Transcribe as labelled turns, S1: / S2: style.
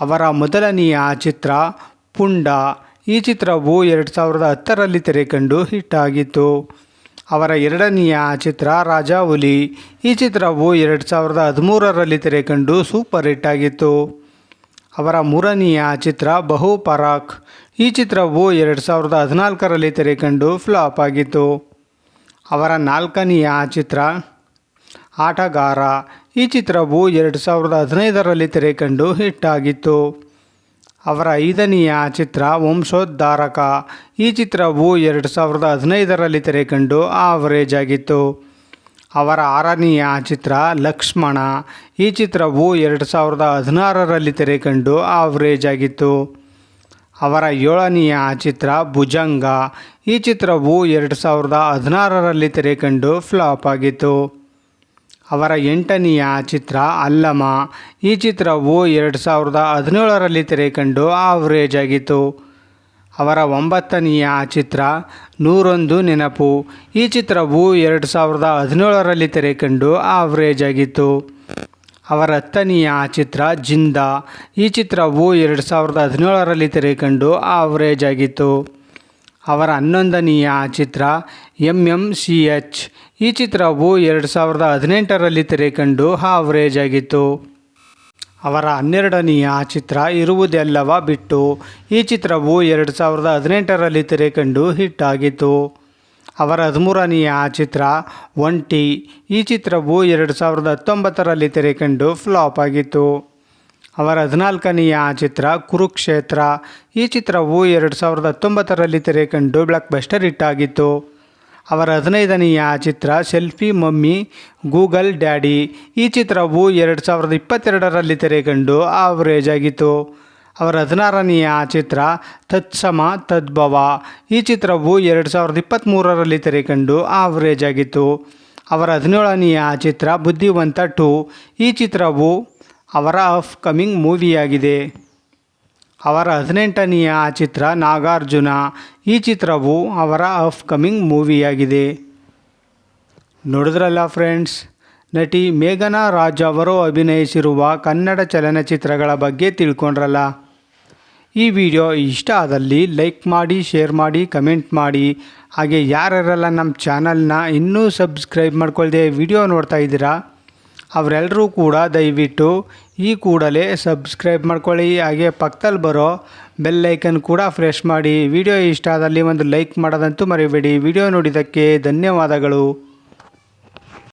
S1: ಅವರ ಮೊದಲನೆಯ ಚಿತ್ರ ಪುಂಡ. ಈ ಚಿತ್ರವು ಎರಡು ಸಾವಿರದ ಹತ್ತರಲ್ಲಿ ತೆರೆಕಂಡು ಹಿಟ್ ಆಗಿತ್ತು. ಅವರ ಎರಡನೆಯ ಚಿತ್ರ ರಾಜಾ ಹುಲಿ ಈ ಚಿತ್ರವು ಎರಡು ಸಾವಿರದ ಹದಿಮೂರರಲ್ಲಿ ತೆರೆಕಂಡು ಸೂಪರ್ ಹಿಟ್ ಆಗಿತ್ತು. ಅವರ ಮೂರನೆಯ ಚಿತ್ರ ಬಹು ಪರಾಕ್ ಈ ಚಿತ್ರವು ಎರಡು ಸಾವಿರದ ಹದಿನಾಲ್ಕರಲ್ಲಿ ತೆರೆಕಂಡು ಫ್ಲಾಪ್ ಆಗಿತ್ತು. ಅವರ ನಾಲ್ಕನೆಯ ಚಿತ್ರ ಆಟಗಾರ. ಈ ಚಿತ್ರವು ಎರಡು ಸಾವಿರದ ಹದಿನೈದರಲ್ಲಿ ತೆರೆಕಂಡು ಹಿಟ್ ಆಗಿತ್ತು ಅವರ ಐದನೆಯ ಚಿತ್ರ ವಂಶೋದ್ಧಾರಕ. ಈ ಚಿತ್ರವು ಎರಡು ಸಾವಿರದ ಹದಿನೈದರಲ್ಲಿ ತೆರೆಕಂಡು ಆವರೇಜ್ ಆಗಿತ್ತು. ಅವರ ಆರನೆಯ ಚಿತ್ರ ಲಕ್ಷ್ಮಣ. ಈ ಚಿತ್ರವು ಎರಡು ಸಾವಿರದ ಹದಿನಾರರಲ್ಲಿ ತೆರೆಕಂಡು ಆವರೇಜ್ ಆಗಿತ್ತು. ಅವರ ಏಳನೆಯ ಚಿತ್ರ ಭುಜಂಗ. ಈ ಚಿತ್ರವು ಎರಡು ಸಾವಿರದ ಹದಿನಾರರಲ್ಲಿ ತೆರೆಕಂಡು ಫ್ಲಾಪ್ ಆಗಿತ್ತು. ಅವರ ಎಂಟನೆಯ ಚಿತ್ರ ಅಲ್ಲಮ. ಈ ಚಿತ್ರವು ಎರಡು ಸಾವಿರದ ಹದಿನೇಳರಲ್ಲಿ ತೆರೆಕಂಡು ಆವರೇಜ್ ಆಗಿತ್ತು. ಅವರ ಒಂಬತ್ತನೆಯ ಚಿತ್ರ ನೂರೊಂದು ನೆನಪು. ಈ ಚಿತ್ರವು ಎರಡು ಸಾವಿರದ ಹದಿನೇಳರಲ್ಲಿ ತೆರೆಕಂಡು ಆವರೇಜ್ ಆಗಿತ್ತು. ಅವರ ಹತ್ತನೆಯ ಚಿತ್ರ ಜಿಂದ. ಈ ಚಿತ್ರವು ಎರಡು ಸಾವಿರದ ಹದಿನೇಳರಲ್ಲಿ ತೆರೆಕಂಡು ಆವರೇಜ್ ಆಗಿತ್ತು. ಅವರ ಹನ್ನೊಂದನೆಯ ಚಿತ್ರ ಎಂ ಎಂ ಸಿ ಎಚ್ ಈ ಚಿತ್ರವು ಎರಡು ಸಾವಿರದ ಹದಿನೆಂಟರಲ್ಲಿ ತೆರೆಕಂಡು ಆವರೇಜ್ ಆಗಿತ್ತು. ಅವರ ಹನ್ನೆರಡನೆಯ ಚಿತ್ರ ಇರುವುದೆಲ್ಲವ ಬಿಟ್ಟು ಈ ಚಿತ್ರವು ಎರಡು ಸಾವಿರದ ಹದಿನೆಂಟರಲ್ಲಿ ತೆರೆಕಂಡು ಹಿಟ್ ಆಗಿತ್ತು. ಅವರ ಹದಿಮೂರನೆಯ ಚಿತ್ರ ಒಂಟಿ. ಈ ಚಿತ್ರವು ಎರಡು ಸಾವಿರದ ಹತ್ತೊಂಬತ್ತರಲ್ಲಿ ತೆರೆಕಂಡು ಫ್ಲಾಪ್ ಆಗಿತ್ತು. ಅವರ ಹದಿನಾಲ್ಕನೆಯ ಚಿತ್ರ ಕುರುಕ್ಷೇತ್ರ. ಈ ಚಿತ್ರವು ಎರಡು ಸಾವಿರದ ಹತ್ತೊಂಬತ್ತರಲ್ಲಿ ತೆರೆಕಂಡು ಬ್ಲಾಕ್ ಬಸ್ಟರ್ ಹಿಟ್ ಆಗಿತ್ತು. ಅವರ ಹದಿನೈದನೆಯ ಚಿತ್ರ ಸೆಲ್ಫಿ ಮಮ್ಮಿ, ಗೂಗಲ್ ಡ್ಯಾಡಿ. ಈ ಚಿತ್ರವು ಎರಡು ಸಾವಿರದ ಇಪ್ಪತ್ತೆರಡರಲ್ಲಿ ತೆರೆಕಂಡು ಆವರೇಜ್ ಆಗಿತ್ತು. ಅವರ ಹದಿನಾರನೆಯ ಚಿತ್ರ ತತ್ಸಮ ತದ್ಭವ. ಈ ಚಿತ್ರವು ಎರಡು ಸಾವಿರದ ಇಪ್ಪತ್ತ್ಮೂರರಲ್ಲಿ ತೆರೆಕಂಡು ಆವರೇಜ್ ಆಗಿತ್ತು. ಅವರ ಹದಿನೇಳನೆಯ ಚಿತ್ರ ಬುದ್ಧಿವಂತ ಟು. ಈ ಚಿತ್ರವು ಅವರ ಅಫ್ ಕಮಿಂಗ್ ಮೂವಿಯಾಗಿದೆ. ಅವರ ಹದಿನೆಂಟನೆಯ ಚಿತ್ರ ನಾಗಾರ್ಜುನ. ಈ ಚಿತ್ರವು ಅವರ ಅಫ್ ಕಮಿಂಗ್ ಮೂವಿಯಾಗಿದೆ. ನೋಡಿದ್ರಲ್ಲ ಫ್ರೆಂಡ್ಸ್, ನಟಿ ಮೇಘನಾ ರಾಜ್ ಅವರು ಅಭಿನಯಿಸಿರುವ ಕನ್ನಡ ಚಲನಚಿತ್ರಗಳ ಬಗ್ಗೆ ತಿಳ್ಕೊಂಡ್ರಲ್ಲ? ಈ ವಿಡಿಯೋ ಇಷ್ಟ ಆದಲ್ಲಿ ಲೈಕ್ ಮಾಡಿ, ಶೇರ್ ಮಾಡಿ, ಕಮೆಂಟ್ ಮಾಡಿ. ಹಾಗೆ ಯಾರ್ಯಾರೆಲ್ಲ ನಮ್ಮ ಚಾನಲ್ನ ಇನ್ನೂ ಸಬ್ಸ್ಕ್ರೈಬ್ ಮಾಡ್ಕೊಳ್ದೆ ವಿಡಿಯೋ ನೋಡ್ತಾ ಇದ್ದೀರಾ? ಅವರೆಲ್ಲರೂ ಕೂಡ ದಯವಿಟ್ಟು ಈ ಕೂಡಲೇ ಸಬ್ಸ್ಕ್ರೈಬ್ ಮಾಡ್ಕೊಳ್ಳಿ. ಹಾಗೆ ಪಕ್ಕದಲ್ಲಿ ಬರೋ ಬೆಲ್ ಕೂಡ ಫ್ರೆಶ್ ಮಾಡಿ. ವಿಡಿಯೋ ಇಷ್ಟ ಆದಲ್ಲಿ ಒಂದು ಲೈಕ್ ಮಾಡೋದಂತೂ ಮರಿಬೇಡಿ. ವಿಡಿಯೋ ನೋಡಿದ್ದಕ್ಕೆ ಧನ್ಯವಾದಗಳು.